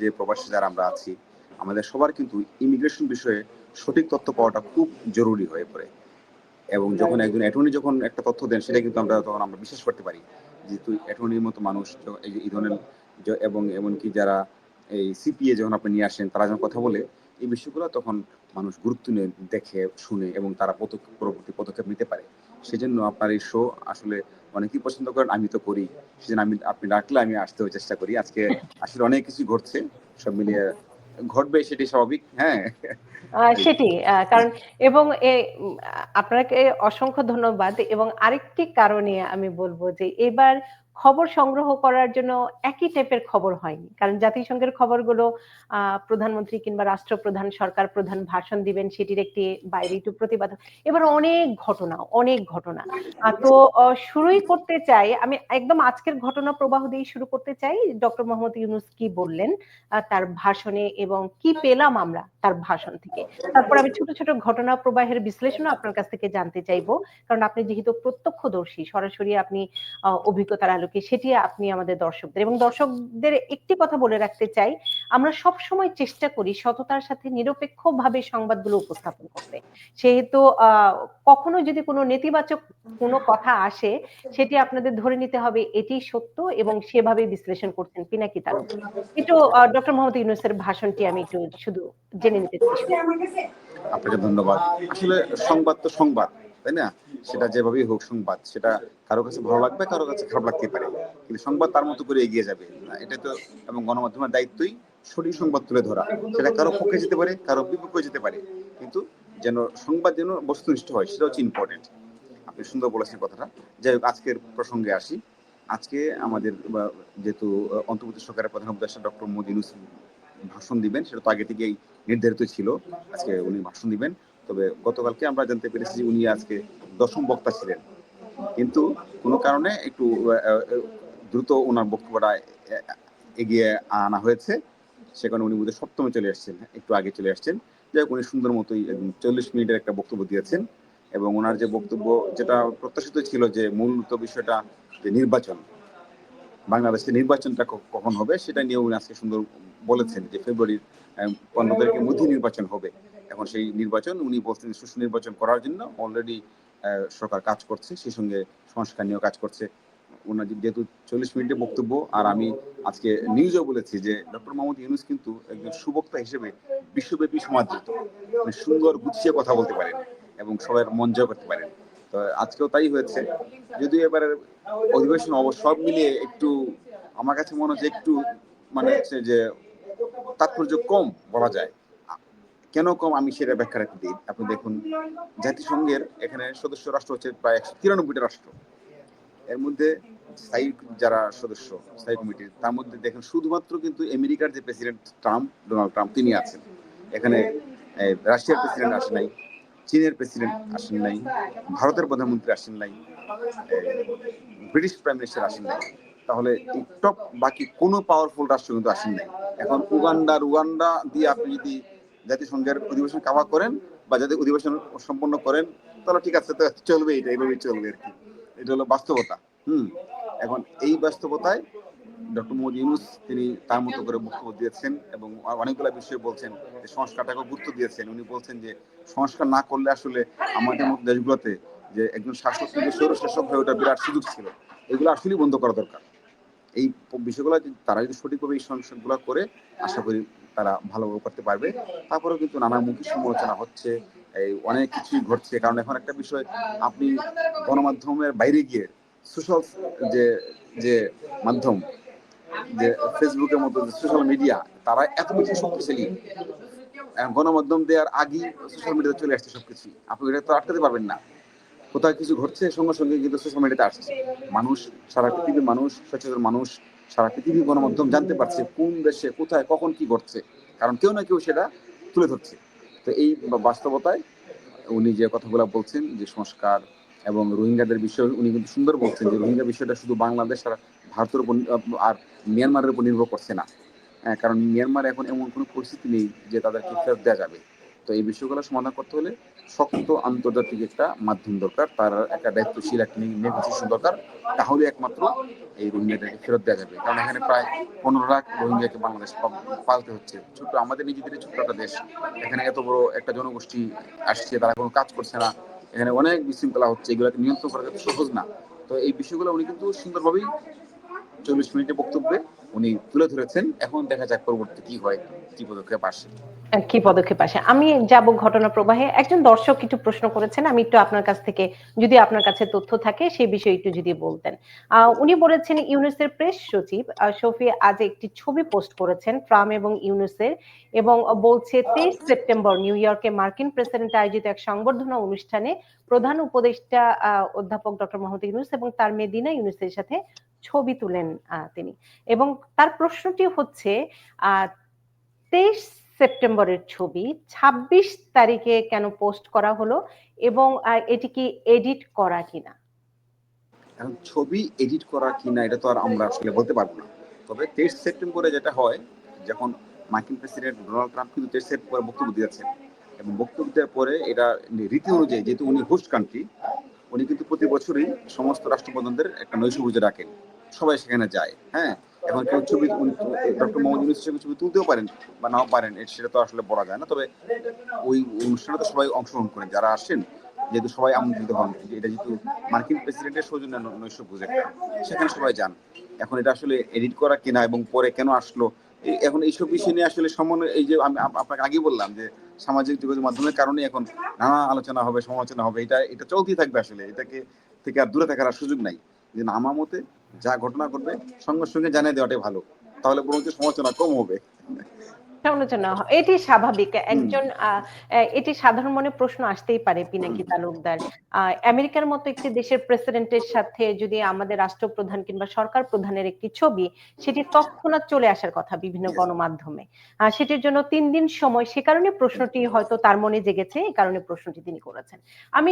যে প্রবাসী যারা আমরা আছি আমাদের সবার কিন্তু ইমিগ্রেশন বিষয়ে সঠিক তথ্য পাওয়াটা খুব জরুরি হয়ে পড়ে। এবং যখন একজন অ্যাটর্নি যখন একটা তথ্য দেন সেটা কিন্তু আমরা তখন আমরা বিশ্বাস করতে পারি যে তুই অ্যাটর্নির মতো মানুষ এই ধরনের এবং এমনকি যারা এই সিপিএ যখন আপনি নিয়ে আসেন তারা যখন কথা বলে এই বিষয়গুলো তখন মানুষ গুরুত্ব নিয়ে দেখে শুনে এবং তারা পদক্ষেপ পরবর্তী পদক্ষেপ নিতে পারে। সেজন্য আপনার এই শো আসলে অনেকেই পছন্দ করেন, আমি তো করি। সেদিন আমি, আপনি ডাকলে আমি আসতেও চেষ্টা করি। আজকে আসলে অনেক কিছু ঘটছে, সব মিলিয়ে ঘটবে সেটি স্বাভাবিক হ্যাঁ। সেটি কারণ এবং আপনাকে অসংখ্য ধন্যবাদ এবং আরেকটি কারণে আমি বলব যে এবার খবর সংগ্রহ করার জন্য একই টাইপের খবর হয়নি। কারণ জাতিসংঘের খবরগুলো প্রধানমন্ত্রী কিংবা রাষ্ট্রপ্রধান, সরকার প্রধান ভাষণ দিবেন সেটির একটি বাইরে একটু প্রতিবাদ। এবার অনেক ঘটনা অনেক ঘটনা। তো শুরুই করতে চাই, আমি একদম আজকের ঘটনা প্রবাহ দিয়ে শুরু করতে চাই। ডক্টর মোহাম্মদ ইউনুস কি বললেন তার ভাষণে এবং কি পেলাম আমরা তার ভাষণ থেকে? তারপর আমি ছোট ছোট ঘটনা প্রবাহের বিশ্লেষণ আপনার কাছ থেকে জানতে চাইব। কারণ আপনি যেহেতু প্রত্যক্ষদর্শী, সরাসরি আপনি অভিজ্ঞতার আলোকে সেটি আপনি আমাদের দর্শকদের এবং দর্শকদের একটি কথা বলে রাখতে চাই, আমরা সব সময় চেষ্টা করি সততার সাথে নিরপেক্ষভাবে সংবাদগুলো উপস্থাপন করতে। সেহেতু কখনো যদি কোনো নেতিবাচক কোনো কথা আসে, সেটি আপনাদের ধরে নিতে হবে এটি সত্য এবং সেভাবে বিশ্লেষণ করছেন পিনাকি তার একটু ডক্টর মোহাম্মদ ইউনুসের ভাষণটি আমি একটু শুধু জেনে নিতে আপনাকে ধন্যবাদ। আসলে সংবাদ তো সংবাদ, তাই না? সেটা যেভাবেই হোক সংবাদ, সেটা কারও কাছে ভালো লাগবে, কারও কাছে খারাপ লাগতে পারে। কিন্তু সংবাদ তার মতো করে এগিয়ে যাবে এটা তো এবং গণমাধ্যমের দায়িত্বই সঠিক সংবাদ তুলে ধরা। সেটা কারও পক্ষে যেতে পারে, কারও বিপক্ষে যেতে পারে। কিন্তু যেন সংবাদ যেন বস্তুনিষ্ঠ হয় সেটা হচ্ছে ইম্পর্টেন্ট আপনি সুন্দর বলেছেন কথাটা। যাই হোক, আজকের প্রসঙ্গে আসি। আজকে আমাদের যেহেতু, অন্তর্বর্তী সরকারের প্রধান উপদেষ্টা ডক্টর মোদী ইউনূস ভাষণ দিবেন, সেটা তো আগে থেকেই নির্ধারিত ছিল। আজকে উনি ভাষণ দিবেন। তবে গতকালকে আমরা জানতে পেরেছি যে উনি আজকে দশম বক্তা ছিলেন। কিন্তু কোনো কারণে একটু দ্রুত ওনার বক্তব্যটা এগিয়ে আনা হয়েছে। সেখানে উনি বোধহয় সপ্তমে চলে আসছেন, একটু আগে চলে আসছেন। যাই উনি সুন্দর মতোই চল্লিশ মিনিটের একটা বক্তব্য দিয়েছেন। এবং ওনার যে বক্তব্য, যেটা প্রত্যাশিত ছিল যে মূলত বিষয়টা যে নির্বাচন বাংলাদেশে নির্বাচনটা কখন হবে সেটা নিয়ে উনি আজকে সুন্দর বলেছেন যে ফেব্রুয়ারির পনেরো তারিখের মধ্যে নির্বাচন হবে। এখন সেই নির্বাচন, উনি বলছেন সুষ্ঠু নির্বাচন করার জন্য অলরেডি সরকার কাজ করছে সেই সঙ্গে সংস্কার নিয়েও কাজ করছে। ওনার যেহেতু চল্লিশ মিনিটের বক্তব্য, আর আমি আজকে নিউজেও বলেছি যে ডক্টর মোহাম্মদ ইউনুস কিন্তু একজন সুবক্তা হিসেবে বিশ্বব্যাপী সমাদৃত। মানে সুন্দর গুছিয়ে কথা বলতে পারেন এবং সবার মন জয় করতে পারেন। তো আজকেও তাই হয়েছে। যদিও এবারে অধিবেশন সব মিলিয়ে একটু আমার কাছে মনে হচ্ছে একটু মানে হচ্ছে যে তাৎপর্য কম বলা যায়। কেন কম আমি সেটা ব্যাখ্যা রাখতে দিই। আপনি দেখুন, জাতিসংঘের এখানে সদস্য রাষ্ট্র হচ্ছে প্রায় একশো তিরানব্বইটা রাষ্ট্র। এর মধ্যে স্থায়ী যারা সদস্য স্থায়ী কমিটির তার মধ্যে দেখেন শুধুমাত্র কিন্তু আমেরিকার যে প্রেসিডেন্ট ট্রাম্প, ডোনাল্ড ট্রাম্প, তিনি আছেন। এখানে রাশিয়ার প্রেসিডেন্ট আসেন নাই। চীনের প্রেসিডেন্ট আসেন নাই, ভারতের প্রধানমন্ত্রী আসেন নাই ব্রিটিশ প্রাইম মিনিস্টার আসেন নাই, তাহলে টপ বাকি কোনো পাওয়ারফুল রাষ্ট্র কিন্তু আসেন নাই। এখন উগান্ডা রুগান্ডা দিয়ে আপনি যদি জাতিসংঘের অধিবেশন কাভার করেন বা যাদের অধিবেশন সম্পন্ন করেন, তাহলে ঠিক আছে, তো চলবে এটা এইভাবেই চলবে আর কি। এটা হলো বাস্তবতা, হুম। এখন এই বাস্তবতায় ডক্টর মোহাম্মদ ইউনুস, তিনি তার মতো করে বক্তব্য দিয়েছেন এবং অনেকগুলো বিষয়ে বলছেন যে সংস্কারটাকে গুরুত্ব দিয়েছেন। উনি বলছেন যে সংস্কার না করলে আসলে আমাদের মতো দেশগুলোতে যে একজন শাসক থেকে সৌর শাসক হয়ে ওটা বিরাট সুযোগ ছিল, এগুলো আসলেই বন্ধ করা দরকার। এই বিষয়গুলো তারা যদি সঠিকভাবে এই সংস্কারগুলো করে, আশা করি তারা ভালোভাবে করতে পারবে। তারপরেও কিন্তু নানামুখী সমালোচনা হচ্ছে, এই অনেক কিছুই ঘটছে। কারণ এখন একটা বিষয়, আপনি গণমাধ্যমের বাইরে গিয়ে সোশ্যাল যে যে মাধ্যম যে ফেসবুকের মতো সোশ্যাল মিডিয়া তারা এত বেশি শক্তিশালী। গণমাধ্যম দেওয়ার আগেই সোশ্যাল মিডিয়াতে চলে আসছে সবকিছু। আপনি এটা তো আটকাতে পারবেন না। কিছু ঘটছে, সঙ্গে সঙ্গে কিন্তু সোশ্যাল মিডিয়াতে আসছে। মানুষ, সারা পৃথিবীর মানুষ, সচেতন মানুষ, সারা পৃথিবীর গণমাধ্যম জানতে পারছে কোন দেশে, কোথায়, কখন কি ঘটছে। কারণ কেউ না কেউ সেটা তুলে ধরছে। তো এই বাস্তবতায় উনি যে কথাগুলো বলছেন, যে সংস্কার এবং রোহিঙ্গাদের বিষয়ে, উনি কিন্তু সুন্দর বলছেন যে রোহিঙ্গা বিষয়টা শুধু বাংলাদেশ আর ভারতের উপর আর মিয়ানমারের উপর নির্ভর করছে না। হ্যাঁ, কারণ মিয়ানমার এখন এমন কোনো পরিস্থিতি নেই যে তাদেরকে ফেরত দেওয়া যাবে। তো এই বিষয়গুলো সমাধান করতে হলে শক্ত আন্তর্জাতিক একটা মাধ্যম দরকার তার একটা দায়িত্বশীল একটা নেগোসিয়েশন দরকার। তাহলে একমাত্র এই রোহিঙ্গাদেরকে ফেরত দেওয়া যাবে। কারণ এখানে প্রায় পনেরো লাখ রোহিঙ্গাকে বাংলাদেশ পালতে হচ্ছে। ছোট্ট আমাদের নিজেদের ছোট্ট একটা দেশ। এখানে এত বড় একটা জনগোষ্ঠী আসছে তারা কোনো কাজ করছে না। এখানে অনেক বিশৃঙ্খলা হচ্ছে এগুলোকে নিয়ন্ত্রণ করা সহজ না। তো এই বিষয়গুলো উনি কিন্তু সুন্দরভাবেই চল্লিশ মিনিটের বক্তব্যে উনি তুলে ধরেছেন। এখন দেখা যাক পরবর্তী কি হয়, কি পদক্ষেপ আসে। কি পদক্ষেপ আসে? আমি যাব ঘটনা প্রবাহে একজন দর্শক একটু প্রশ্ন করেছেন, আমি একটু আপনার কাছ থেকে যদি আপনার কাছে তথ্য থাকে সেই বিষয়ে একটু যদি বলতেন। উনি বলেছেন ইউনুসের প্রেস সচিব শফি আজ একটি ছবি পোস্ট করেছেন ট্রাম্প এবং ইউনুসের এবং বলছে তেইশ সেপ্টেম্বর নিউ ইয়র্কে মার্কিন প্রেসিডেন্ট আয়োজিত এক সংবর্ধনা অনুষ্ঠানে প্রধান উপদেষ্টা অধ্যাপক ডক্টর মোহাম্মদ ইউনুস এবং তার মেদিনা ইউনুসের সাথে ছবি তুলেন তিনি। এবং তার প্রশ্নটি হচ্ছে তেইশ সেপ্টেম্বরের ছবি ২৬ তারিখে কেন পোস্ট করা হলো এবং এটি কি এডিট করা কিনা? এখন ছবি এডিট করা কিনা এটা তো আর আমরা আসলে বলতে পারব না। তবে তেইশ সেপ্টেম্বরে যেটা হয়, যখন মার্কিন প্রেসিডেন্ট ডোনাল্ড ট্রাম্প কিন্তু তেইশ সেপ্টেম্বরে বক্তব্য দিয়েছেন এবং বক্তব্য দেওয়ার পরে এটা রীতি অনুযায়ী, যেহেতু উনি হোস্ট কান্ট্রি উনি কিন্তু প্রতি বছরই সমস্ত রাষ্ট্রপ্রধানদের একটা নৈশভোজে রাখেন সবাই সেখানে যায় হ্যাঁ? এখন কেউ ছবি ডক্টর মোহাম্মদ ইউনুস হিসেবে ছবি তুলতেও পারেন বা নাও পারেন সেটা তো আসলে বলা যায় না। তবে ওই অনুষ্ঠানে তো সবাই অংশগ্রহণ করেন, যারা আসেন, যেহেতু সবাই আমন্ত্রিত হন এটা যেহেতু মার্কিন প্রেসিডেন্টের সৌজন্য নৈশভোজ একটা সেখানে সবাই যান। এখন এটা আসলে এডিট করা কিনা এবং পরে কেন আসলো এখন এইসব বিষয় নিয়ে আসলে সমন্বয়, এই যে আমি আপনাকে আগেই বললাম যে সামাজিক যোগাযোগ মাধ্যমের কারণে এখন নানা আলোচনা হবে, সমালোচনা হবে, এটা এটা চলতেই থাকবে আসলে, এটাকে থেকে আর দূরে থাকার আর সুযোগ নাই। যে আমার মতে যা ঘটনা ঘটবে সঙ্গে সঙ্গে জানিয়ে দেওয়াটাই ভালো। তাহলে বরঞ্চ সমালোচনা কম হবে। সমালোচনা এটি স্বাভাবিক। একজন এটি সাধারণ মনে প্রশ্ন আসতেই পারে পিনাকি তালুকদার। আমেরিকার মতো একটি দেশের প্রেসিডেন্টের সাথে যদি আমাদের রাষ্ট্রপ্রধান কিংবা সরকার প্রধানের একটি ছবি সেটি তৎক্ষণাৎ চলে আসার কথা বিভিন্ন গণমাধ্যমে। সেটির জন্য তিন দিন সময় সে কারণে প্রশ্নটি হয়তো তার মনে জেগেছে এই কারণে প্রশ্নটি তিনি করেছেন। আমি